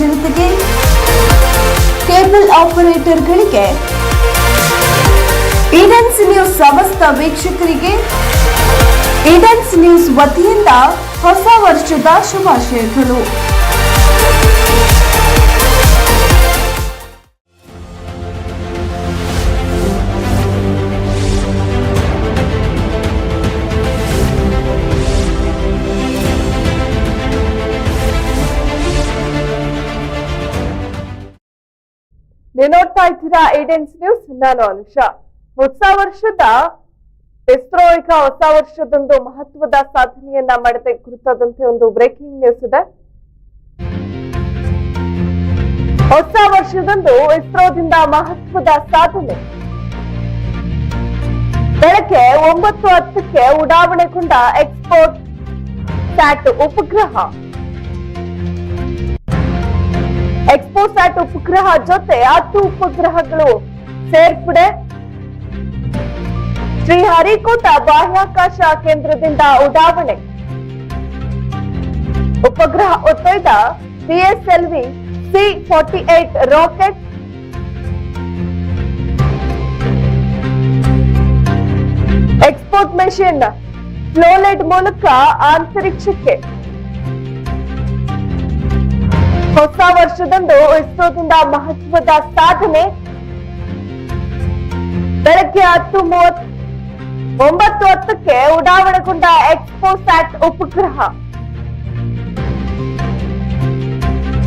ಜನತೆಗೆ cable ಆಪರೇಟರ್ಗಳಿಗೆ ಈಡೆನ್ಸ್ news ಸಮಸ್ತ ವೀಕ್ಷಕರಿಗೆ ಈಡೆನ್ಸ್ ನ್ಯೂಸ್ ವತಿಯಿಂದ ಹೊಸ ವರ್ಷದ ಶುಭಾಶಯಗಳು. ನೀವು ನೋಡ್ತಾ ಇದ್ದೀರಾ ಏಡೆನ್ಸ್ ನ್ಯೂಸ್ ನಾನು ಅನುಷಾ. ಹೊಸ ವರ್ಷದ ಈಗ ಹೊಸ ವರ್ಷದೊಂದು ಮಹತ್ವದ ಸಾಧನೆಯನ್ನ ಮಾಡದೆ ಕುರಿತಾದಂತೆ ಒಂದು ಬ್ರೇಕಿಂಗ್ ನ್ಯೂಸ್ ಇದೆ. ಹೊಸ ವರ್ಷದಂದು ಇಸ್ರೋದಿಂದ ಮಹತ್ವದ ಸಾಧನೆ. ಬೆಳಗ್ಗೆ ಒಂಬತ್ತು ಹತ್ತಕ್ಕೆ ಉಡಾವಣೆಗೊಂಡ ಎಕ್ಸ್ಪೋರ್ಟ್ ಸ್ಯಾಟ್ ಉಪಗ್ರಹ. ಎಕ್ಸ್ಪೋಸ್ಯಾಟ್ ಉಪಗ್ರಹ ಜೊತೆ ಹತ್ತು ಉಪಗ್ರಹಗಳು ಸೇರ್ಪಡೆ. ಶ್ರೀಹರಿಕೋಟ ಬಾಹ್ಯಾಕಾಶ ಕೇಂದ್ರದಿಂದ ಉಡಾವಣೆ. ಉಪಗ್ರಹ ಹೊತ್ತೊಯ್ದ PSLV C forty eight rocket. Export machine ಫ್ಲೋಲೆಡ್ ಮೂಲಕ ಅಂತರಿಕ್ಷಕ್ಕೆ ಹೊಸ ವರ್ಷದಂದು ಇಸ್ರೋದಿಂದ ಮಹತ್ವದ ಸಾಧನೆ. ಬೆಳಗ್ಗೆ ಹತ್ತು ಮೂವತ್ ಒಂಬತ್ತು ಹತ್ತಕ್ಕೆ ಉಡಾವಣೆಗೊಂಡ ಎಕ್ಸ್ಪೋಸ್ಯಾಟ್ ಉಪಗ್ರಹ.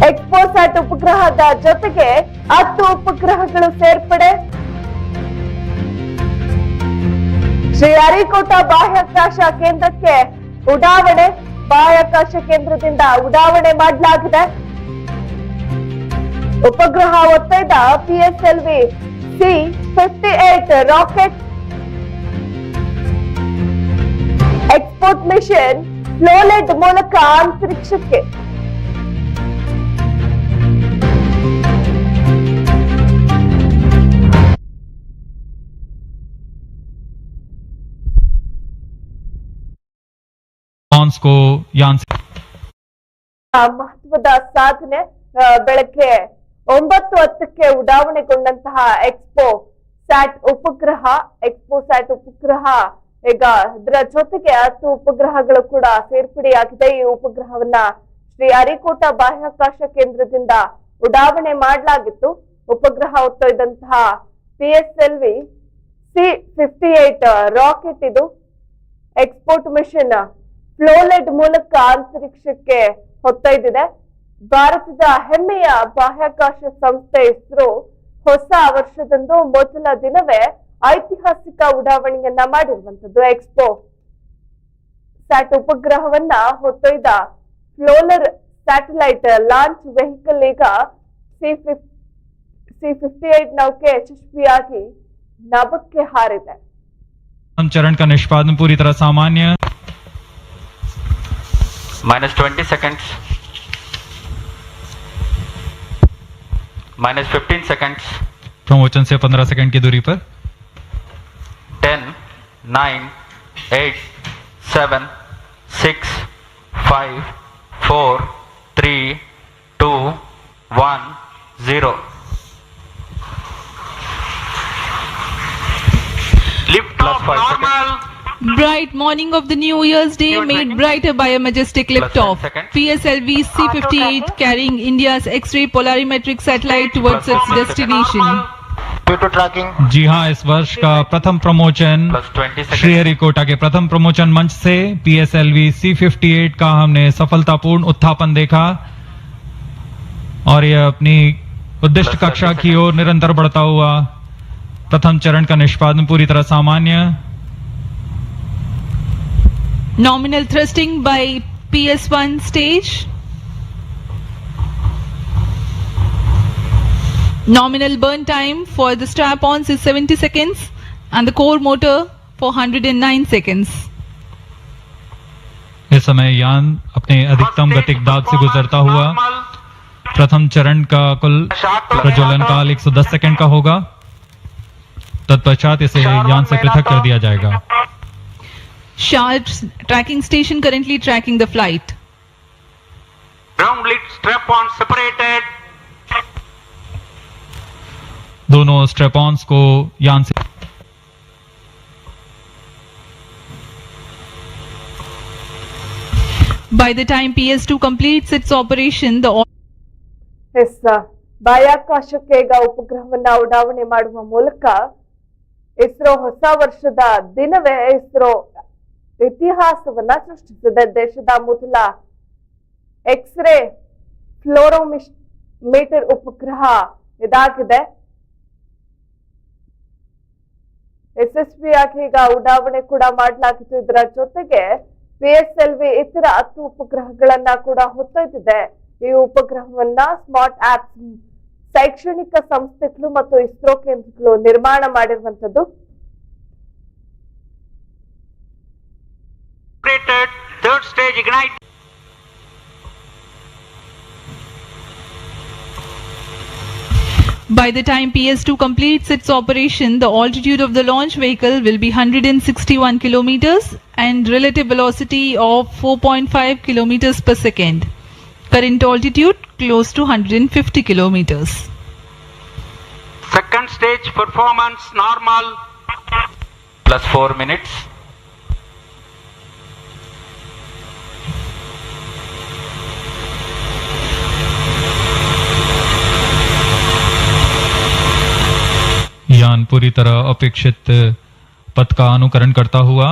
ಎಕ್ಸ್ಪೋಸ್ಯಾಟ್ ಉಪಗ್ರಹದ ಜೊತೆಗೆ ಹತ್ತು ಉಪಗ್ರಹಗಳು ಸೇರ್ಪಡೆ. ಶ್ರೀ ಹರಿಕೋಟ ಬಾಹ್ಯಾಕಾಶ ಕೇಂದ್ರಕ್ಕೆ ಉಡಾವಣೆ. ಬಾಹ್ಯಾಕಾಶ ಕೇಂದ್ರದಿಂದ ಉಡಾವಣೆ ಮಾಡಲಾಗಿದೆ. उपग्रह PSL C rocket export mission फ्लोलेट मूलक अंतरक्ष के को महत्व साधने बेके ಒಂಬತ್ತು ಹತ್ತಕ್ಕೆ ಉಡಾವಣೆಗೊಂಡಂತಹ ಎಕ್ಸ್ಪೋ ಸ್ಯಾಟ್ ಉಪಗ್ರಹ ಎಕ್ಸ್ಪೋ ಸ್ಯಾಟ್ ಉಪಗ್ರಹ, ಈಗ ಅದರ ಜೊತೆಗೆ ಹತ್ತು ಉಪಗ್ರಹಗಳು ಕೂಡ ಸೇರ್ಪಡೆಯಾಗಿದೆ. ಈ ಉಪಗ್ರಹವನ್ನ ಶ್ರೀ ಅರಿಕೋಟ ಬಾಹ್ಯಾಕಾಶ ಕೇಂದ್ರದಿಂದ ಉಡಾವಣೆ ಮಾಡಲಾಗಿತ್ತು. ಉಪಗ್ರಹ ಹೊತ್ತೊಯ್ದಂತಹ P S L V C fifty eight rocket ಇದು ಎಕ್ಸ್ಪೋರ್ಟ್ ಮಿಷನ್ ಫ್ಲೋಲೆಡ್ ಮೂಲಕ ಅಂತರಿಕ್ಷಕ್ಕೆ ಹೊತ್ತೊಯ್ದಿದೆ. ಭಾರತದ ಹೆಮ್ಮೆಯ ಬಾಹ್ಯಾಕಾಶ ಸಂಸ್ಥೆ ಇಸ್ರೋ ಹೊಸ ವರ್ಷದಂದು ಮೊದಲ ದಿನವೇ ಐತಿಹಾಸಿಕ ಉಡಾವಣೆಯನ್ನ ಮಾಡಿರುವಂತದ್ದು ಎಕ್ಸ್ಪೋ ಸ್ಯಾಟ್ ಉಪಗ್ರಹವನ್ನ ಹೊತ್ತೊಯ್ದ ಫ್ಲೋಲರ್ ಸ್ಯಾಟಲೈಟ್ ಲಾಂಚ್ ವೆಹಿಕಲ್ ಈಗ C fif C fifty eight ನೌಕೆ ಯಶಸ್ವಿಯಾಗಿ ನಭಕ್ಕೆ ಹಾರಿದೆ प्रथम चरण का निष्पादन पूरी तरह सामान्य minus 20 seconds minus fifteen second प्रमोचन से पंद्रह सेकेंड की दूरी पर। Ten nine eight seven six five four three two one zero. Lift off normal Bright morning of the New Year's Day New made brighter by a majestic liftoff. PSLV C-58 carrying India's X-ray polarimetric satellite towards its destination. जी हाँ इस वर्ष का प्रथम प्रमोचन plus 20 Sriharikota के प्रथम प्रमोचन मंच से पीएसएलवी सी फिफ्टी एट का हमने सफलतापूर्ण उत्थापन देखा और यह अपनी उद्दिष्ट कक्षा की ओर निरंतर बढ़ता हुआ प्रथम चरण का निष्पादन पूरी तरह सामान्य Nominal thrusting by PS1 stage. Nominal burn time for the strap-ons is 70 seconds and the core motor for 109 seconds. इस समय यान अपने अधिकतम गतिक दाब से गुजरता हुआ प्रथम चरण का कुल प्रज्वलन काल 110 सेकंड का होगा तत्पश्चात इसे यान से पृथक कर दिया जाएगा Sharp tracking station currently tracking the flight. Ground lid strap on separated. दोनों स्ट्रेपॉन्स को यान से By the time PS2 completes its operation, the S ಬಾಹ್ಯಾಕಾಶಕ್ಕೆ ಈಗ ಉಪಗ್ರಹವನ್ನ ಉಡಾವಣೆ ಮಾಡುವ ಮೂಲಕ ಇಸ್ರೋ ಹೊಸ ವರ್ಷದ ದಿನವೇ ಇಸ್ರೋ ಇತಿಹಾಸವನ್ನ ಸೃಷ್ಟಿಸಿದೆ ದೇಶದ ಮೊದಲ ಎಕ್ಸ್ರೇ ಫ್ಲೋರೋಮಿಶ್ ಮೀಟರ್ ಉಪಗ್ರಹ ಇದಾಗಿದೆ. ಯಶಸ್ವಿಯಾಗಿ ಈಗ ಉಡಾವಣೆ ಕೂಡ ಮಾಡಲಾಗಿತ್ತು. ಇದರ ಜೊತೆಗೆ ಪಿ ಎಸ್ ಎಲ್ ವಿ ಇತರ ಹತ್ತು ಉಪಗ್ರಹಗಳನ್ನ ಕೂಡ ಹೊತ್ತೊಯ್ದಿದೆ. ಈ ಉಪಗ್ರಹವನ್ನ ಸ್ಮಾರ್ಟ್ ಆಪ್ ಶೈಕ್ಷಣಿಕ ಸಂಸ್ಥೆಗಳು ಮತ್ತು ಇಸ್ರೋ ಕೇಂದ್ರಗಳು ನಿರ್ಮಾಣ ಮಾಡಿರುವಂತದ್ದು Separated. Third stage ignite. By the time PS2 completes its operation, the altitude of the launch vehicle will be 161 kilometers and relative velocity of 4.5 kilometers per second. Current altitude close to 150 kilometers. Second stage performance normal. Plus 4 minutes. ज्ञान पूरी तरह अपेक्षित पथ का अनुकरण करता हुआ।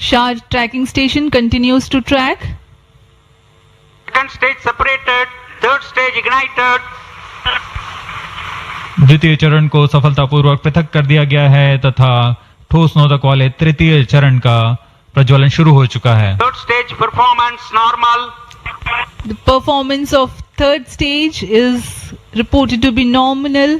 SHAR tracking station continues to track second stage separated third stage ignited द्वितीय चरण को सफलतापूर्वक पृथक कर दिया गया है तथा ठोस नोदक वाले तृतीय चरण का प्रज्वलन शुरू हो चुका है। Third stage performance normal performance of third stage is reported to be nominal.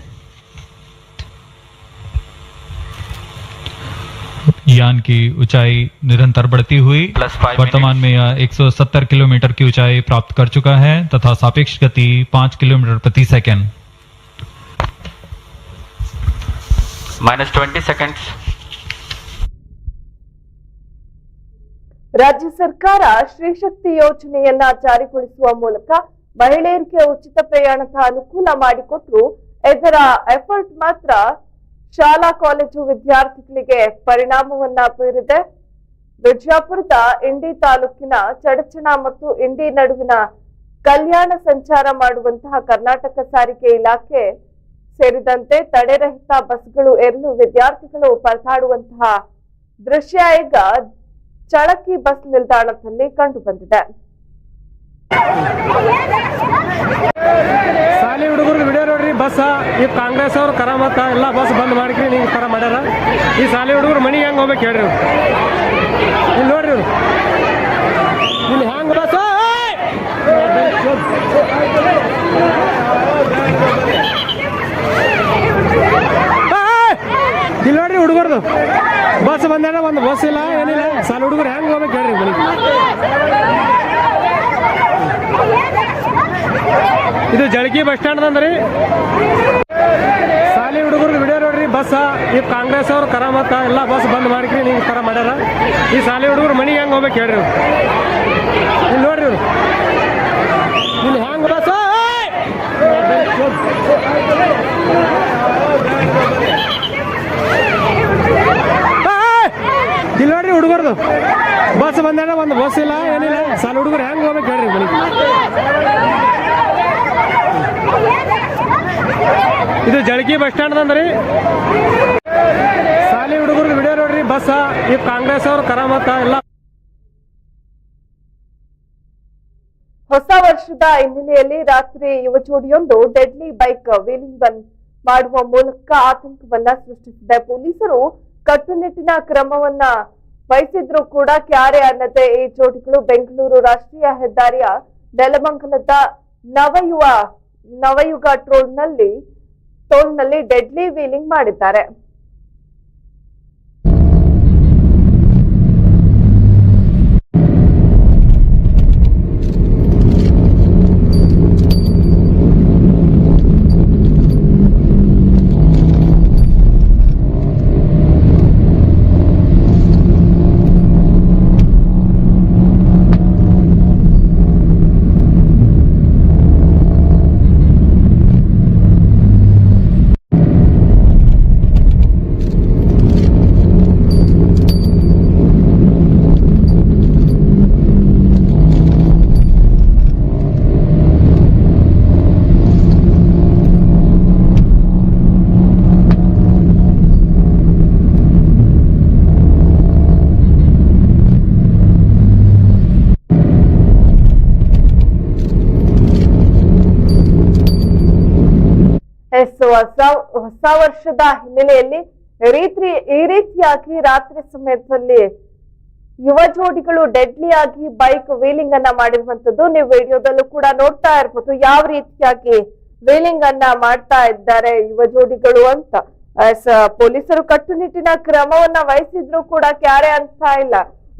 यान की ऊंचाई निरंतर बढ़ती हुई Plus five वर्तमान में यह 170 किलोमीटर की ऊंचाई प्राप्त कर चुका है तथा सापेक्ष गति 5 किलोमीटर प्रति सेकंड Minus 20 seconds. ರಾಜ್ಯ ಸರ್ಕಾರ ಶ್ರೀಶಕ್ತಿ ಯೋಜನೆಯನ್ನ ಜಾರಿಗೊಳಿಸುವ ಮೂಲಕ ಮಹಿಳೆಯರಿಗೆ ಉಚಿತ ಪ್ರಯಾಣದ ಅನುಕೂಲ ಮಾಡಿಕೊಟ್ರು. ಇದರ ಎಫರ್ಟ್ ಮಾತ್ರ ಶಾಲಾ, ಕಾಲೇಜು ವಿದ್ಯಾರ್ಥಿಗಳಿಗೆ ಪರಿಣಾಮವನ್ನ ಬೀರಿದೆ. ಬಿಜಾಪುರದ ಇಂಡಿ ತಾಲೂಕಿನ ಚಡಚಣ ಮತ್ತು ಇಂಡಿ ನಡುವಿನ ಕಲ್ಯಾಣ ಸಂಚಾರ ಮಾಡುವಂತಹ ಕರ್ನಾಟಕ ಸಾರಿಗೆ ಇಲಾಖೆ ಸೇರಿದಂತೆ ತಡೆರಹಿತ ಬಸ್ಗಳು ಏರಲು ವಿದ್ಯಾರ್ಥಿಗಳು ಪರದಾಡುವಂತಹ ದೃಶ್ಯ ಈಗ ಚಳಕಿ ಬಸ್ ನಿಲ್ದಾಣದಲ್ಲಿ ಕಂಡು ಬಂದಿದೆ. ಸಾಲಿ ಹುಡುಗರು ವಿಡಿಯೋ ನೋಡ್ರಿ, ಬಸ್ ಈ ಕಾಂಗ್ರೆಸ್ ಅವ್ರು ಕರ ಮತ್ತ ಎಲ್ಲ ಬಸ್ ಬಂದ್ ಮಾಡಿಕ್ರಿ, ನೀವು ಕರ ಮಾಡ್ಯಾರ. ಈ ಸಾಲಿ ಹುಡುಗರು ಮನೆಗೆ ಹೆಂಗ್ ಹೋಗ್ಬೇಕು ಹೇಳ್ರಿ ಇಲ್ಲಿ ನೋಡ್ರಿ. ಇಲ್ಲಿ ಹೆಂಗ್ ಬಸ್ ಇಲ್ಲಿ ನೋಡ್ರಿ ಹುಡುಗರ್ದು. ಬಸ್ ಬಂದ ಒಂದು ಬಸ್ ಇಲ್ಲ, ಏನಿಲ್ಲ. ಸಾಲಿ ಹುಡುಗರು ಹೆಂಗ್ ಹೋಗ್ಬೇಕು ಹೇಳ್ರಿ ಇದು ಜಳಕಿ ಬಸ್ ಸ್ಟ್ಯಾಂಡ್ ಅಂದ್ರಿ ಸಾಲಿ ಹುಡುಗರು ವಿಡಿಯೋ ನೋಡ್ರಿ, ಬಸ್, ಈ ಕಾಂಗ್ರೆಸ್ ಅವ್ರು ಕರ ಮತ್ತ ಎಲ್ಲ ಬಸ್ ಬಂದ್ ಮಾಡಿಕ್ರಿ, ನೀವು ಕರ ಮಾಡ್ಯಾರ ಈ ಸಾಲಿ ಹುಡುಗರು ಮನಿಗೆ ಹೆಂಗ್ ಹೋಗ್ಬೇಕು ಹೇಳ್ರಿ. ಇಲ್ಲಿ ನೋಡ್ರಿ ಇವ್ರು. ಇಲ್ಲಿ ಹೆಂಗ್ ಬಸ್ ಇಲ್ಲಿ ನೋಡ್ರಿ ಹುಡುಗರ್ದು ಬಸ್ ಬಂದಾಗ ಒಂದು ಬಸ್ ಇಲ್ಲ, ಏನಿಲ್ಲ. ಸಾಲ ಹುಡುಗರು ಹೆಂಗ್ ಹೋಗ್ಬೇಕು ಹೇಳ್ರಿ ಇದು ಜಳಕಿ ಬಸ್ ಸ್ಟ್ಯಾಂಡ್ ಅಂದ್ರಿ ಸಾಲಿ ಹುಡುಗರು ವಿಡಿಯೋ ನೋಡ್ರಿ, ಬಸ್, ಈ ಕಾಂಗ್ರೆಸ್ ಅವ್ರು ಕರಾಮತ್ತ ಎಲ್ಲ. ಹೊಸ ವರ್ಷದ ಹಿನ್ನೆಲೆಯಲ್ಲಿ ರಾತ್ರಿ ಯುವ ಜೋಡಿಯೊಂದು ಡೆಡ್ಲಿ ಬೈಕ್ ವೀಲಿಂಗ್ ಬನ್ ಮಾಡುವ ಮೂಲಕ ಆತಂಕವನ್ನ ಸೃಷ್ಟಿಸಿದೆ. ಪೊಲೀಸರು ಕಟ್ಟುನಿಟ್ಟಿನ ಕ್ರಮವನ್ನ ವಹಿಸಿದ್ರು ಕೂಡ ಕ್ಯಾರೆ ಅನ್ನದೆ ಈ ಚೋಟಿಗಳು ಬೆಂಗಳೂರು ರಾಷ್ಟ್ರೀಯ ಹೆದ್ದಾರಿಯ ನೆಲಮಂಗಲದ ನವಯುವ, ನವಯುಗ ಟ್ರೋಲ್ನಲ್ಲಿ ಟೋಲ್ನಲ್ಲಿ ಡೆಡ್ಲಿ ವೀಲಿಂಗ್ ಮಾಡಿದ್ದಾರೆ. ಹೊಸ ವರ್ಷದ ಹಿನ್ನೆಲೆಯಲ್ಲಿ ರೀತಿ ಈ ರೀತಿಯಾಗಿ ರಾತ್ರಿ ಸಮಯದಲ್ಲಿ ಯುವ ಜೋಡಿಗಳು ಡೆಡ್ಲಿ ಆಗಿ ಬೈಕ್ ವೀಲಿಂಗ್ ಅನ್ನ ಮಾಡಿರುವಂತದ್ದು ನೀವು ವಿಡಿಯೋದಲ್ಲೂ ಕೂಡ ನೋಡ್ತಾ ಇರ್ಬೋದು. ಯಾವ ರೀತಿಯಾಗಿ ವೀಲಿಂಗ್ ಅನ್ನ ಮಾಡ್ತಾ ಇದ್ದಾರೆ ಯುವ ಜೋಡಿಗಳು ಅಂತ. ಪೊಲೀಸರು ಕಟ್ಟುನಿಟ್ಟಿನ ಕ್ರಮವನ್ನ ವಹಿಸಿದ್ರು ಕೂಡ ಕ್ಯಾರೆ ಅಂತ ಇಲ್ಲ.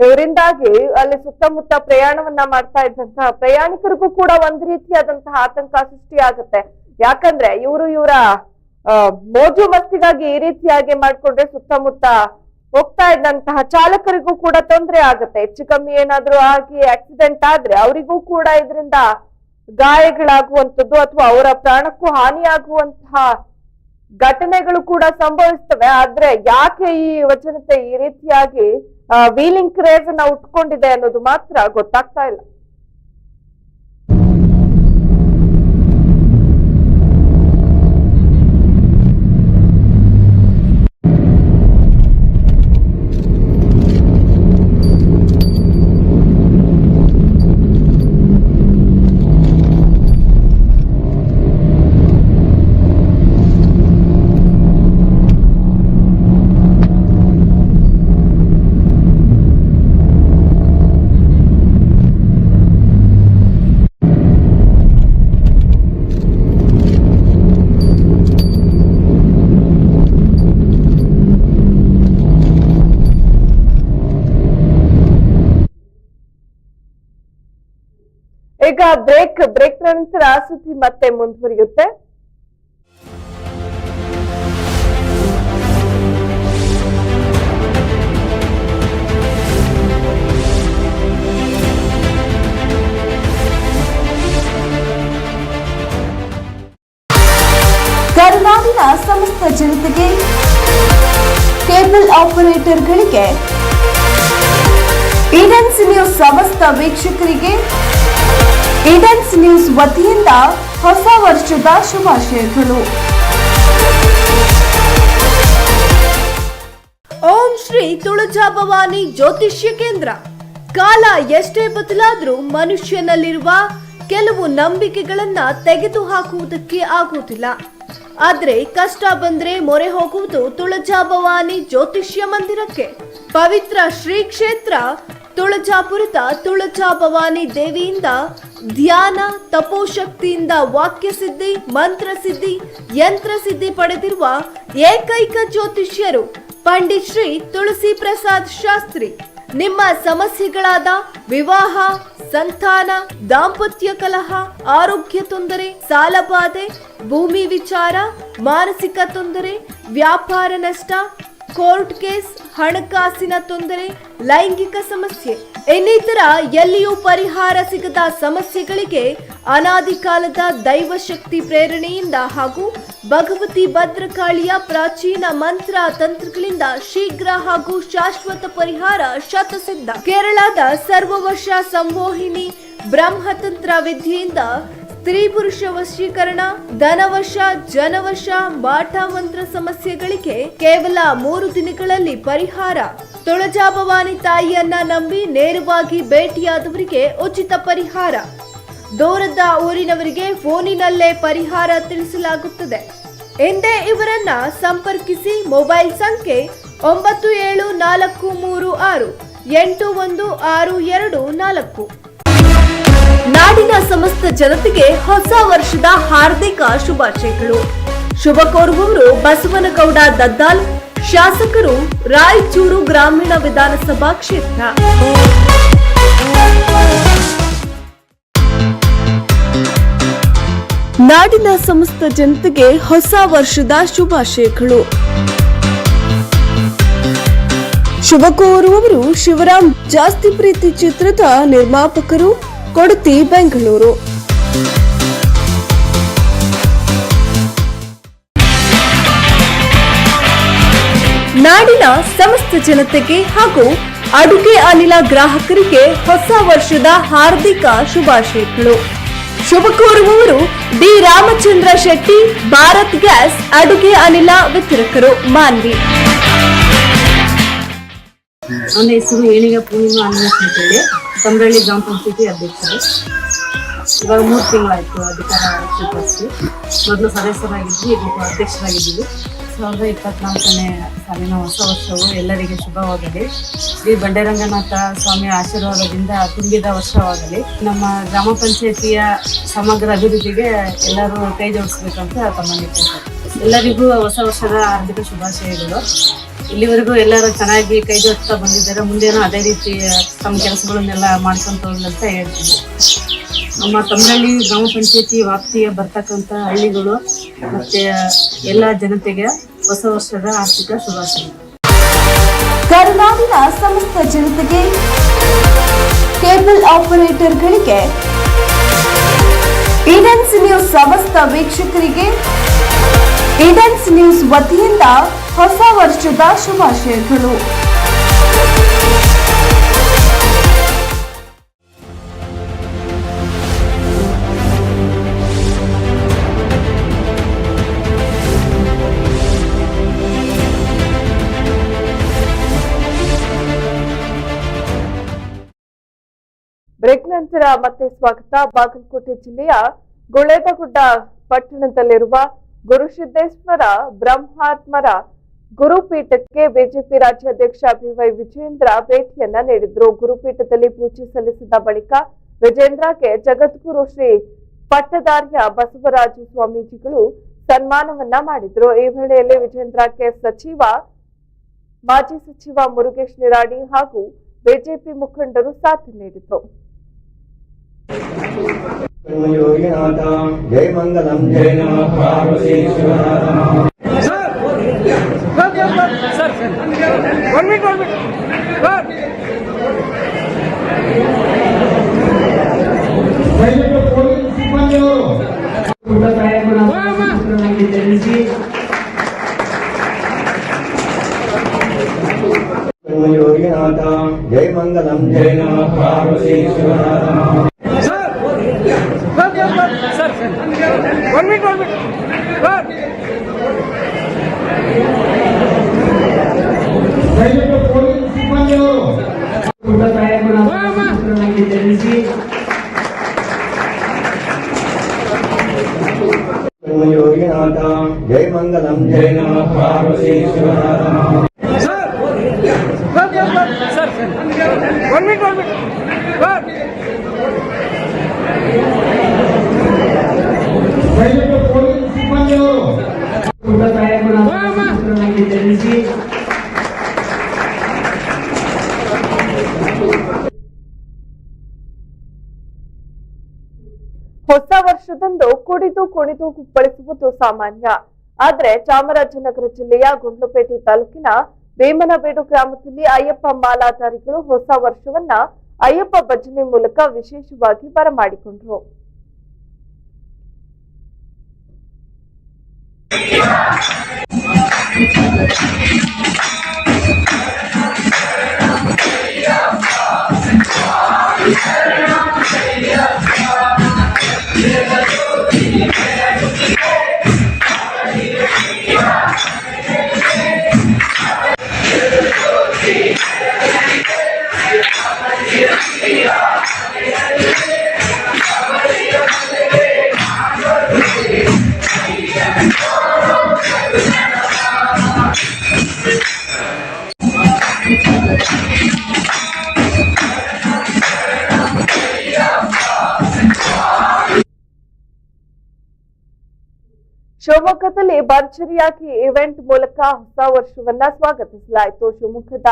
ಇವರಿಂದಾಗಿ ಅಲ್ಲಿ ಸುತ್ತಮುತ್ತ ಪ್ರಯಾಣವನ್ನ ಮಾಡ್ತಾ ಇದ್ದಂತಹ ಪ್ರಯಾಣಿಕರಿಗೂ ಕೂಡ ಒಂದ್ ರೀತಿಯಾದಂತಹ ಆತಂಕ ಸೃಷ್ಟಿಯಾಗುತ್ತೆ. ಯಾಕಂದ್ರೆ ಇವರು ಇವರ ಮೋಜು ಮಸ್ತಿಗಾಗಿ ಈ ರೀತಿಯಾಗಿ ಮಾಡ್ಕೊಂಡ್ರೆ ಸುತ್ತಮುತ್ತ ಹೋಗ್ತಾ ಇದ್ದಂತಹ ಚಾಲಕರಿಗೂ ಕೂಡ ತೊಂದರೆ ಆಗುತ್ತೆ. ಹೆಚ್ಚು ಕಮ್ಮಿ ಏನಾದ್ರೂ ಆಗಿ ಆಕ್ಸಿಡೆಂಟ್ ಆದ್ರೆ ಅವರಿಗೂ ಕೂಡ ಇದರಿಂದ ಗಾಯಗಳಾಗುವಂಥದ್ದು ಅಥವಾ ಅವರ ಪ್ರಾಣಕ್ಕೂ ಹಾನಿಯಾಗುವಂತಹ ಘಟನೆಗಳು ಕೂಡ ಸಂಭವಿಸ್ತವೆ. ಆದ್ರೆ ಯಾಕೆ ಈ ವಚನತೆ ಈ ರೀತಿಯಾಗಿ ವೀಲಿಂಗ್ ಕ್ರೇಜ್ ಅನ್ನ ಉಟ್ಕೊಂಡಿದೆ ಅನ್ನೋದು ಮಾತ್ರ ಗೊತ್ತಾಗ್ತಾ ಇಲ್ಲ ಈಗ ಬ್ರೇಕ್ ಬ್ರೇಕ್ ನಂತರ ಸುದ್ದಿ ಮತ್ತೆ ಮುಂದುವರಿಯುತ್ತೆ. ಕರ್ನಾಟಕ ಸಮಸ್ತ ಜನತೆಗೆ ಕೇಬಲ್ ಆಪರೇಟರ್ಗಳಿಗೆ ನ್ಯೂಸ್ ಸಮಸ್ತ ವೀಕ್ಷಕರಿಗೆ ಈಡನ್ಸ್ ನ್ಯೂಸ್ ವತಿಯಿಂದ ಹೊಸ ವರ್ಷದ ಶುಭಾಶಯಗಳು. ಓಂ ಶ್ರೀ ತುಳಜಾ ಭವಾನಿ ಜ್ಯೋತಿಷ್ಯ ಕೇಂದ್ರ. ಕಾಲ ಎಷ್ಟೇ ಬದಲಾದ್ರೂ ಮನುಷ್ಯನಲ್ಲಿರುವ ಕೆಲವು ನಂಬಿಕೆಗಳನ್ನ ತೆಗೆದು ಹಾಕುವುದಕ್ಕೆ ಆಗುವುದಿಲ್ಲ. ಆದ್ರೆ ಕಷ್ಟ ಬಂದ್ರೆ ಮೊರೆ ಹೋಗುವುದು ತುಳಜಾ ಭವಾನಿ ಜ್ಯೋತಿಷ್ಯ ಮಂದಿರಕ್ಕೆ. ಪವಿತ್ರ ಶ್ರೀ ಕ್ಷೇತ್ರ ತುಳಜಾಪುರದ ತುಳಜಾ ಭವಾನಿ ದೇವಿಯಿಂದ ಧ್ಯಾನ ತಪೋಶಕ್ತಿಯಿಂದ ವಾಕ್ಯ ಸಿದ್ಧಿ, ಮಂತ್ರ ಸಿದ್ಧಿ, ಯಂತ್ರ ಸಿದ್ಧಿ ಪಡೆದಿರುವ ಏಕೈಕ ಜ್ಯೋತಿಷ್ಯರು ಪಂಡಿತ್ ಶ್ರೀ ತುಳಸಿ ಪ್ರಸಾದ್ ಶಾಸ್ತ್ರಿ. ನಿಮ್ಮ ಸಮಸ್ಯೆಗಳಾದ ವಿವಾಹ, ಸಂತಾನ, ದಾಂಪತ್ಯ ಕಲಹ, ಆರೋಗ್ಯ ತೊಂದರೆ, ಸಾಲಬಾಧೆ, ಭೂಮಿ ವಿಚಾರ, ಮಾನಸಿಕ ತೊಂದರೆ, ವ್ಯಾಪಾರ ನಷ್ಟ ಕೋರ್ಟ್ ಕೇಸ್, ಹಣಕಾಸಿನ ತೊಂದರೆ, ಲೈಂಗಿಕ ಸಮಸ್ಯೆ, ಇನ್ನಿತರ ಎಲ್ಲಿಯೂ ಪರಿಹಾರ ಸಿಗದ ಸಮಸ್ಯೆಗಳಿಗೆ ಅನಾದಿ ಕಾಲದ ದೈವ ಶಕ್ತಿ ಪ್ರೇರಣೆಯಿಂದ ಹಾಗೂ ಭಗವತಿ ಭದ್ರಕಾಳಿಯ ಪ್ರಾಚೀನ ಮಂತ್ರ ತಂತ್ರಗಳಿಂದ ಶೀಘ್ರ ಹಾಗೂ ಶಾಶ್ವತ ಪರಿಹಾರ ಶತಸಿದ್ಧ. ಕೇರಳದ ಸರ್ವವರ್ಷ ಸಂಮೋಹಿನಿ ಬ್ರಹ್ಮತಂತ್ರ ವಿದ್ಯೆಯಿಂದ ಸ್ತ್ರೀ ಪುರುಷ ವಶೀಕರಣ, ಧನವಶ, ಜನವಶ ಮಂತ್ರ ಸಮಸ್ಯೆಗಳಿಗೆ ಕೇವಲ ಮೂರು ದಿನಗಳಲ್ಲಿ ಪರಿಹಾರ. ತುಳಜಾ ಭವಾನಿ ತಾಯಿಯನ್ನ ನಂಬಿ ನೇರವಾಗಿ ಭೇಟಿಯಾದವರಿಗೆ ಉಚಿತ ಪರಿಹಾರ. ದೂರದ ಊರಿನವರಿಗೆ ಫೋನಿನಲ್ಲೇ ಪರಿಹಾರ ತಿಳಿಸಲಾಗುತ್ತದೆ. ಎಂದೇ ಇವರನ್ನ ಸಂಪರ್ಕಿಸಿ ಮೊಬೈಲ್ ಸಂಖ್ಯೆ ಒಂಬತ್ತು ಏಳು ನಾಲ್ಕು ಮೂರು ಆರು, ಎಂಟು ಒಂದು ಆರು ಎರಡು ನಾಲ್ಕು. ಜನತೆಗೆ ಹೊಸ ವರ್ಷದ ಹಾರ್ದಿಕ ಶುಭಾಶಯಗಳು. ಶುಭ ಕೋರುವವರು ಬಸವನಗೌಡ ದದ್ದಾಲ್, ಶಾಸಕರು ರಾಯಚೂರು ಗ್ರಾಮೀಣ ವಿಧಾನಸಭಾ ಕ್ಷೇತ್ರ. ನಾಡಿನ ಸಮಸ್ತ ಜನತೆಗೆ ಹೊಸ ವರ್ಷದ ಶುಭಾಶಯಗಳು. ಶುಭ ಕೋರುವವರು ಶಿವರಾಮ್ ಜಾಸ್ತಿ ಪ್ರೀತಿ ಚಿತ್ರದ ನಿರ್ಮಾಪಕರು ಕೊಡತಿ ಬೆಂಗಳೂರು. ನಾಡಿನ ಸಮಸ್ತ ಜನತೆಗೆ ಹಾಗೂ ಅಡುಗೆ ಅನಿಲ ಗ್ರಾಹಕರಿಗೆ ಹೊಸ ವರ್ಷದ ಹಾರ್ದಿಕ ಶುಭಾಶಯಗಳು. ಶುಭ ಕೋರುವವರು ಡಿ ರಾಮಚಂದ್ರ ಶೆಟ್ಟಿ, ಭಾರತ್ ಗ್ಯಾಸ್ ಅಡುಗೆ ಅನಿಲ ವಿತರಕರು ಮಾನ್ವಿ. ನನ್ನ ಹೆಸರು ಏಣಿಗ ಪೂರ್ಣಿಮಾ ಅನ್ನ ಅಂತೇಳಿ. ಗ್ರಾಮ ಪಂಚಾಯತಿ ಅಧ್ಯಕ್ಷರು. ಇವಾಗ ಮೂರು ತಿಂಗಳಾಯ್ತು ಅಧಿಕಾರ ಸ್ವೀಕರಿಸಿ ಮೊದಲು ಸದಸ್ಯರಾಗಿದ್ವಿ, ಈಗ ಅಧ್ಯಕ್ಷರಾಗಿದ್ದೀವಿ. ಸಾವಿರದ ಇಪ್ಪತ್ನಾಲ್ಕನೇ ಸಾಲಿನ ಹೊಸ ವರ್ಷವು ಎಲ್ಲರಿಗೆ ಶುಭವಾಗಲಿ. ಶ್ರೀ ಬಂಡೇರಂಗನಾಥ ಸ್ವಾಮಿಯ ಆಶೀರ್ವಾದದಿಂದ ತುಂಬಿದ ವರ್ಷವಾಗಲಿ. ನಮ್ಮ ಗ್ರಾಮ ಪಂಚಾಯತಿಯ ಸಮಗ್ರ ಅಭಿವೃದ್ಧಿಗೆ ಎಲ್ಲರೂ ಕೈ ಜೋಡಿಸ್ಬೇಕಂತ ತಮ್ಮಲ್ಲಿ ಎಲ್ಲರಿಗೂ ಹೊಸ ವರ್ಷದ ಹಾರ್ದಿಕ ಶುಭಾಶಯಗಳು. ಇಲ್ಲಿವರೆಗೂ ಎಲ್ಲರೂ ಚೆನ್ನಾಗಿ ಕೈ ಜೋಡಿಸ್ತಾ ಬಂದಿದ್ದಾರೆ. ಮುಂದೇನೂ ಅದೇ ರೀತಿ ತಮ್ಮ ಕೆಲಸಗಳನ್ನೆಲ್ಲ ಮಾಡ್ಕೊಂತ ಹೋಗ್ಲಿ ಅಂತ ಹೇಳ್ತೀನಿ. ನಮ್ಮ ತಮ್ಮಹಳ್ಳಿ ಗ್ರಾಮ ಪಂಚಾಯತಿ ವ್ಯಾಪ್ತಿಯ ಬರ್ತಕ್ಕಂಥ ಹಳ್ಳಿಗಳು ಮತ್ತೆ ಎಲ್ಲ ಜನತೆಗೆ ಹೊಸ ವರ್ಷದ ಆರ್ಥಿಕ ಶುಭಾಶಯ. ಕರ್ನಾಟಕ ಸಮಸ್ತ ಜನತೆಗೆ ಕೇಬಲ್ ಆಪರೇಟರ್ಗಳಿಗೆ ಇಡನ್ಸ್ ನ್ಯೂಸ್ ಸಮಸ್ತ ವೀಕ್ಷಕರಿಗೆ ಈಡನ್ಸ್ ನ್ಯೂಸ್ ವತಿಯಿಂದ ಹೊಸ ವರ್ಷದ ಶುಭಾಶಯಗಳು. ಬ್ರೇಕ್ ಮತ್ತೆ ಸ್ವಾಗತ. ಬಾಗಲಕೋಟೆ ಜಿಲ್ಲೆಯ ಗುಳೇದಗುಡ್ಡ ಪಟ್ಟಣದಲ್ಲಿರುವ ಗುರುಸಿದ್ದೇಶ್ವರ ಬ್ರಹ್ಮಾತ್ಮರ ಗುರುಪೀಠಕ್ಕೆ ಬಿಜೆಪಿ ರಾಜ್ಯಾಧ್ಯಕ್ಷ ಬಿವೈ ವಿಜೇಂದ್ರ ಭೇಟಿಯನ್ನ ನೀಡಿದ್ರು. ಗುರುಪೀಠದಲ್ಲಿ ಪೂಜೆ ಸಲ್ಲಿಸಿದ ಬಳಿಕ ವಿಜೇಂದ್ರಗೆ ಜಗದ್ಗುರು ಶ್ರೀ ಪಟ್ಟದಾರ್ಯ ಬಸವರಾಜ ಸ್ವಾಮೀಜಿಗಳು ಸನ್ಮಾನವನ್ನ ಮಾಡಿದ್ರು. ಈ ವೇಳೆಯಲ್ಲಿ ವಿಜೇಂದ್ರಕ್ಕೆ ಸಚಿವ, ಮಾಜಿ ಸಚಿವ ಮುರುಗೇಶ್ ನಿರಾಣಿ ಹಾಗೂ ಬಿಜೆಪಿ ಮುಖಂಡರು ಸಾಥ್ ನೀಡಿದ್ರು. యోగినాథ జై మంగళం జై నమ Parvati sir sir one minute one minute one minute sir ಹೊಸ ವರ್ಷದಂದು ಕುಡಿದು ಕುಣಿದು ಕುಪ್ಪಳಿಸುವುದು ಸಾಮಾನ್ಯ ಆದ್ರೆ ಚಾಮರಾಜನಗರ ಜಿಲ್ಲೆಯ ಗುಂಡ್ಲುಪೇಟೆ ತಾಲೂಕಿನ ಬೇಮನಬೇಡು ಗ್ರಾಮದಲ್ಲಿ ಅಯ್ಯಪ್ಪ ಮಾಲಾಧಾರಿಗಳು ಹೊಸ ವರ್ಷವನ್ನ ಅಯ್ಯಪ್ಪ ಭಜನೆ ಮೂಲಕ ವಿಶೇಷವಾಗಿ ಬರಮಾಡಿಕೊಂಡ್ರು. ಶಿವಮೊಗ್ಗದಲ್ಲಿ ಭರ್ಜರಿಯಾಗಿ ಇವೆಂಟ್ ಮೂಲಕ ಹೊಸ ವರ್ಷವನ್ನ ಸ್ವಾಗತಿಸಲಾಯಿತು. ಶಿವಮೊಗ್ಗದ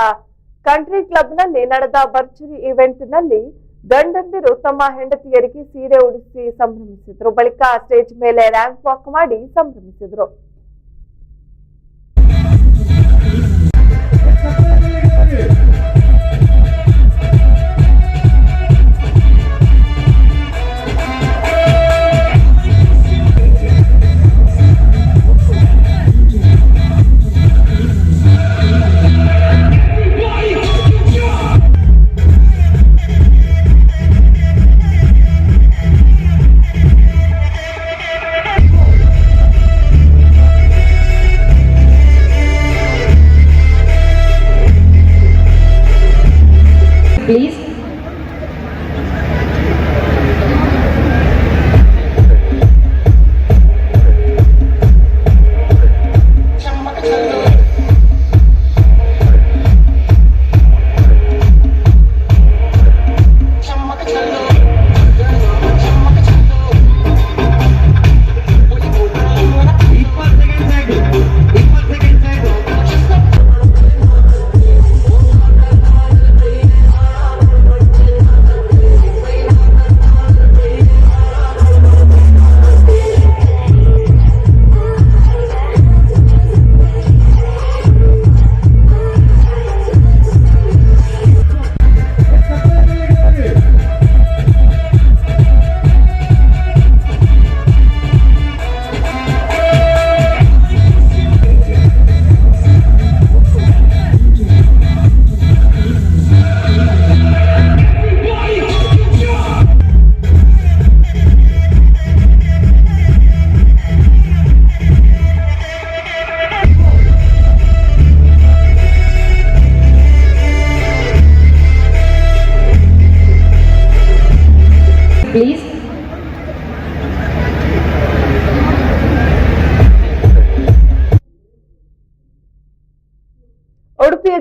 ಕಂಟ್ರಿ ಕ್ಲಬ್ನಲ್ಲಿ ನಡೆದ ಭರ್ಜರಿ ಇವೆಂಟ್ನಲ್ಲಿ ಗಂಡಂದಿರು ತಮ್ಮ ಹೆಂಡತಿಯರಿಗೆ ಸೀರೆ ಉಡಿಸಿ ಸಂಭ್ರಮಿಸಿದ್ರು. ಬಳಿಕ ಸ್ಟೇಜ್ ಮೇಲೆ ರ್ಯಾಂಪ್ ವಾಕ್ ಮಾಡಿ ಸಂಭ್ರಮಿಸಿದ್ರು.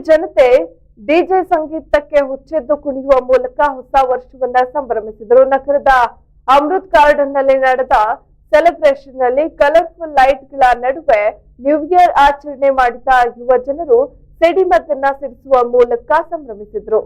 ಜನತೆ ಡಿಜೆ ಸಂಗೀತಕ್ಕೆ ಹುಚ್ಚೆದ್ದು ಕುಣಿಯುವ ಮೂಲಕ ಹೊಸ ವರ್ಷವನ್ನ ಸಂಭ್ರಮಿಸಿದರು. ನಗರದ ಅಮೃತ್ ಗಾರ್ಡನ್ನಲ್ಲಿ ನಡೆದ ಸೆಲೆಬ್ರೇಷನ್ನಲ್ಲಿ ಕಲರ್ಫುಲ್ ಲೈಟ್ಗಳ ನಡುವೆ ನ್ಯೂ ಇಯರ್ ಆಚರಣೆ ಮಾಡಿದ ಯುವ ಜನರು ಸಿಡಿಮದ್ದನ್ನ ಸಿಡಿಸುವ ಮೂಲಕ ಸಂಭ್ರಮಿಸಿದ್ರು.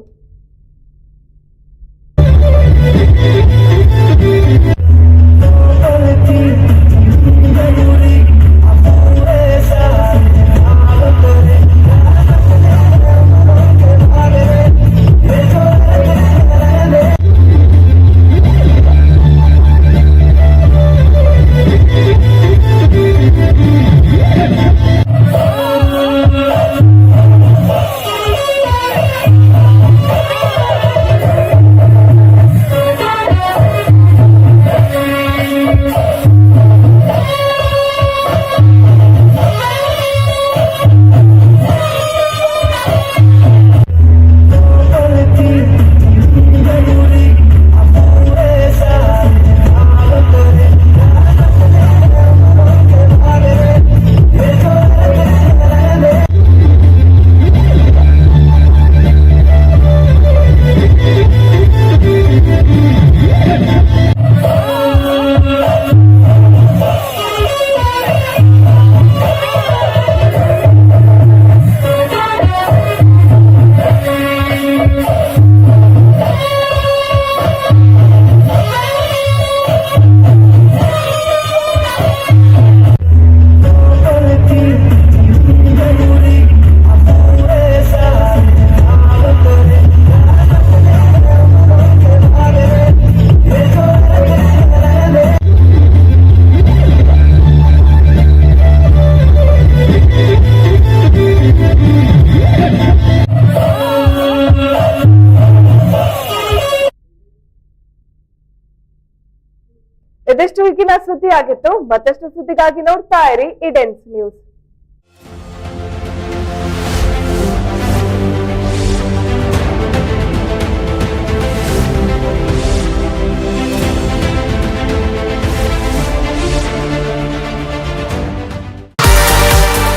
ಇದೆಷ್ಟು ಸುದ್ದಿಯಾಗಿತ್ತು ಮತ್ತಷ್ಟು ಸುದ್ದಿಗಾಗಿ ನೋಡ್ತಾ ಇರಿ ಇಡೆನ್ಸ್ ನ್ಯೂಸ್.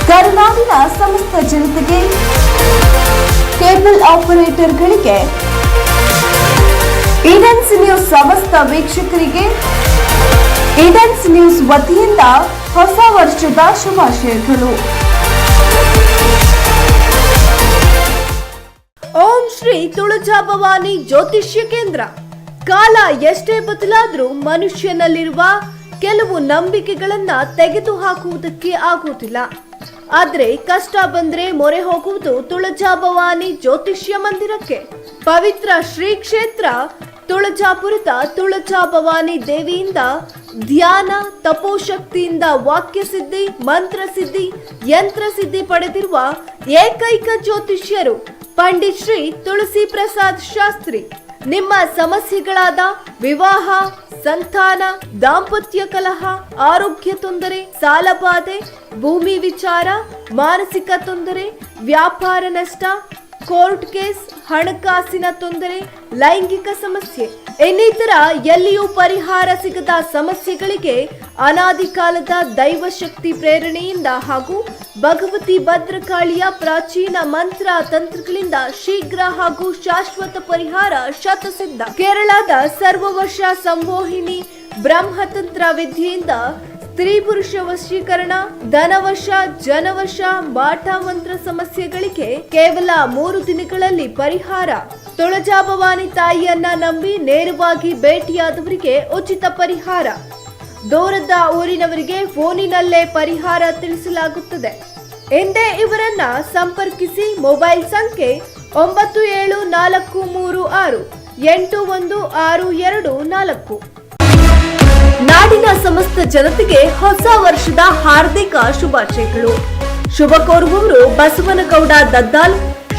ಕರುನಾಡಿನ ಸಮಸ್ತ ಜನತೆಗೆ ಕೇಬಲ್ ಆಪರೇಟರ್ಗಳಿಗೆ ಈಡನ್ಸ್ ನ್ಯೂಸ್ ಸಮಸ್ತ ವೀಕ್ಷಕರಿಗೆ ಈಡನ್ಸ್ ನ್ಯೂಸ್ ವತಿಯಿಂದ ಹೊಸ ವರ್ಷದ ಶುಭಾಶಯಗಳು. ಓಂ ಶ್ರೀ ತುಳಜಾ ಭವಾನಿ ಜ್ಯೋತಿಷ್ಯ ಕೇಂದ್ರ. ಕಾಲ ಎಷ್ಟೇ ಬದಲಾದರೂ ಮನುಷ್ಯನಲ್ಲಿರುವ ಕೆಲವು ನಂಬಿಕೆಗಳನ್ನ ತೆಗೆದುಹಾಕುವುದಕ್ಕೆ ಆಗುವುದಿಲ್ಲ. ಆದ್ರೆ ಕಷ್ಟ ಬಂದ್ರೆ ಮೊರೆ ಹೋಗುವುದು ತುಳಜಾ ಭವಾನಿ ಜ್ಯೋತಿಷ್ಯ ಮಂದಿರಕ್ಕೆ. ಪವಿತ್ರ ಶ್ರೀ ಕ್ಷೇತ್ರ ತುಳಜಾಪುರದ ತುಳಜಾ ಭವಾನಿ ದೇವಿಯಿಂದ ಧ್ಯಾನ, ತಪೋಶಕ್ತಿಯಿಂದ ವಾಕ್ಯ ಸಿದ್ಧಿ ಮಂತ್ರ ಸಿದ್ಧಿ ಯಂತ್ರ ಸಿದ್ಧಿ ಪಡೆದಿರುವ ಏಕೈಕ ಜ್ಯೋತಿಷ್ಯರು ಪಂಡಿತ್ ಶ್ರೀ ತುಳಸಿ ಪ್ರಸಾದ್ ಶಾಸ್ತ್ರಿ. ನಿಮ್ಮ ಸಮಸ್ಯೆಗಳಾದ ವಿವಾಹ, ಸಂತಾನ, ದಾಂಪತ್ಯ ಕಲಹ, ಆರೋಗ್ಯ ತೊಂದರೆ, ಸಾಲಬಾಧೆ, ಭೂಮಿ ವಿಚಾರ, ಮಾನಸಿಕ ತೊಂದರೆ, ವ್ಯಾಪಾರ ನಷ್ಟ ಕೋರ್ಟ್ ಕೇಸ್, ಹಣಕಾಸಿನ ತೊಂದರೆ, ಲೈಂಗಿಕ ಸಮಸ್ಯೆ, ಇನ್ನಿತರ ಎಲ್ಲಿಯೂ ಪರಿಹಾರ ಸಿಗದ ಸಮಸ್ಯೆಗಳಿಗೆ ಅನಾದಿ ಕಾಲದ ದೈವಶಕ್ತಿ ಪ್ರೇರಣೆಯಿಂದ ಹಾಗೂ ಭಗವತಿ ಭದ್ರಕಾಳಿಯ ಪ್ರಾಚೀನ ಮಂತ್ರ ತಂತ್ರಗಳಿಂದ ಶೀಘ್ರ ಹಾಗೂ ಶಾಶ್ವತ ಪರಿಹಾರ ಶತಸಿದ್ಧ. ಕೇರಳದ ಸರ್ವವಶ ಸಂಮೋಹಿನಿ ಬ್ರಹ್ಮತಂತ್ರ ವಿದ್ಯೆಯಿಂದ ಸ್ತ್ರೀ ಪುರುಷ ವಶೀಕರಣ, ಧನವಶ, ಜನವಶ ಮಾಟ ಮಂತ್ರ ಸಮಸ್ಯೆಗಳಿಗೆ ಕೇವಲ ಮೂರು ದಿನಗಳಲ್ಲಿ ಪರಿಹಾರ. ತುಳಜಾ ಭವಾನಿ ತಾಯಿಯನ್ನ ನಂಬಿ ನೇರವಾಗಿ ಭೇಟಿಯಾದವರಿಗೆ ಉಚಿತ ಪರಿಹಾರ. ದೂರದ ಊರಿನವರಿಗೆ ಫೋನಿನಲ್ಲೇ ಪರಿಹಾರ ತಿಳಿಸಲಾಗುತ್ತದೆ. ಎಂದೇ ಇವರನ್ನ ಸಂಪರ್ಕಿಸಿ ಮೊಬೈಲ್ ಸಂಖ್ಯೆ ಒಂಬತ್ತು ಏಳು ನಾಲ್ಕು ಮೂರು ಆರು, ಎಂಟು ಒಂದು ಆರು ಎರಡು ನಾಲ್ಕು. ನಾಡಿನ ಸಮಸ್ತ ಜನತೆಗೆ ಹೊಸ ವರ್ಷದ ಹಾರ್ದಿಕ ಶುಭಾಶಯಗಳು. ಶುಭ ಕೋರುವವರು ಬಸವನಗೌಡ ದದ್ದಾಲ್,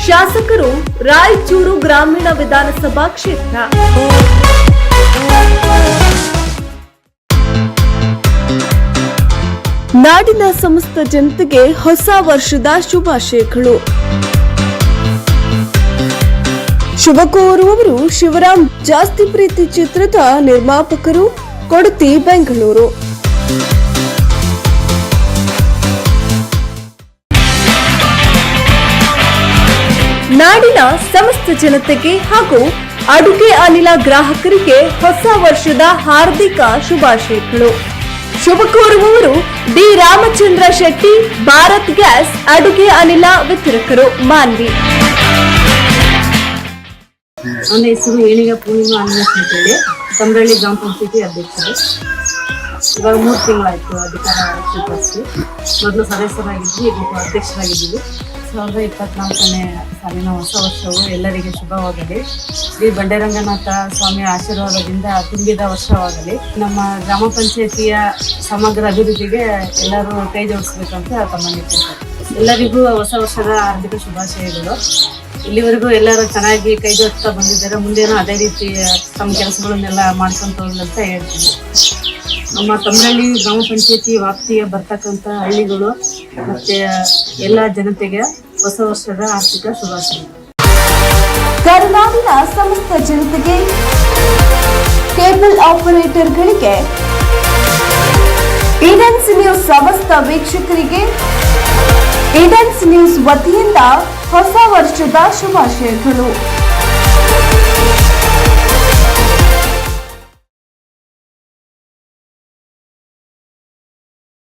ಶಾಸಕರು ರಾಯಚೂರು ಗ್ರಾಮೀಣ ವಿಧಾನಸಭಾ ಕ್ಷೇತ್ರ. ನಾಡಿನ ಸಮಸ್ತ ಜನತೆಗೆ ಹೊಸ ವರ್ಷದ ಶುಭಾಶಯಗಳು. ಶುಭ ಕೋರುವವರು ಶಿವರಾಮ್ ಜಾಸ್ತಿ ಪ್ರೀತಿ ಚಿತ್ರದ ನಿರ್ಮಾಪಕರು ಕೊಡತಿ ಬೆಂಗಳೂರು. ನಾಡಿನ ಸಮಸ್ತ ಜನತೆಗೆ ಹಾಗೂ ಅಡುಗೆ ಅನಿಲ ಗ್ರಾಹಕರಿಗೆ ಹೊಸ ವರ್ಷದ ಹಾರ್ದಿಕ ಶುಭಾಶಯಗಳು. ಶುಭ ಕೋರುವವರು ಡಿ ರಾಮಚಂದ್ರ ಶೆಟ್ಟಿ, ಭಾರತ್ ಗ್ಯಾಸ್ ಅಡುಗೆ ಅನಿಲ ವಿತರಕರು, ಮಾನ್ವಿ. ನನ್ನ ಹೆಸರು ಏಣಿಗ ಪೂರ್ಣಿಮಾ ಅಂತ ಅಂತೇಳಿ ತಮರಳ್ಳಿ ಗ್ರಾಮ ಪಂಚಾಯತಿ ಅಧ್ಯಕ್ಷರು. ಇವಾಗ ಮೂರು ತಿಂಗಳಾಯಿತು ಅಧಿಕಾರ ಸ್ವೀಕರಿಸಿ ಮೊದಲು ಸದಸ್ಯರಾಗಿದ್ವಿ, ಈಗ ಅಧ್ಯಕ್ಷರಾಗಿದ್ದೀವಿ. ಸಾವಿರದ ಇಪ್ಪತ್ನಾಲ್ಕನೇ ಸಾಲಿನ ಹೊಸ ವರ್ಷವು ಎಲ್ಲರಿಗೆ ಶುಭವಾಗಲಿ. ಶ್ರೀ ಬಂಡೆರಂಗನಾಥ ಸ್ವಾಮಿಯ ಆಶೀರ್ವಾದದಿಂದ ತುಂಬಿದ ವರ್ಷವಾಗಲಿ. ನಮ್ಮ ಗ್ರಾಮ ಪಂಚಾಯತಿಯ ಸಮಗ್ರ ಅಭಿವೃದ್ಧಿಗೆ ಎಲ್ಲರೂ ಕೈ ಜೋಡಿಸ್ಬೇಕಂತ ತಮ್ಮ ಕೇಳ್ತಾರೆ ಎಲ್ಲರಿಗೂ ಹೊಸ ವರ್ಷದ ಹಾರ್ದಿಕ ಶುಭಾಶಯಗಳು. ಇಲ್ಲಿವರೆಗೂ ಎಲ್ಲರೂ ಚೆನ್ನಾಗಿ ಕೈ ಜೋಡಿಸ್ತಾ ಬಂದಿದ್ದಾರೆ. ಮುಂದೇನೂ ಅದೇ ರೀತಿ ತಮ್ಮ ಕೆಲಸಗಳನ್ನೆಲ್ಲ ಮಾಡ್ಕೊಂತ ಹೋಗ್ಲಿ ಹೇಳ್ತೀನಿ. ನಮ್ಮ ತಮ್ಮಹಳ್ಳಿ ಗ್ರಾಮ ಪಂಚಾಯತಿ ವ್ಯಾಪ್ತಿಯ ಬರ್ತಕ್ಕಂಥ ಹಳ್ಳಿಗಳು ಮತ್ತೆ ಎಲ್ಲ ಜನತೆಗೆ ಹೊಸ ವರ್ಷದ ಆರ್ಥಿಕ ಶುಭಾಶಯ. ಕರ್ನಾಟಕ ಸಮಸ್ತ ಜನತೆಗೆ ಕೇಬಲ್ ಆಪರೇಟರ್ಗಳಿಗೆ ಇಡನ್ಸ್ ನ್ಯೂಸ್ ಸಮಸ್ತ ವೀಕ್ಷಕರಿಗೆ ಈಡನ್ಸ್ ನ್ಯೂಸ್ ವತಿಯಿಂದ ಹೊಸ ವರ್ಷದ ಶುಭಾಶಯಗಳು.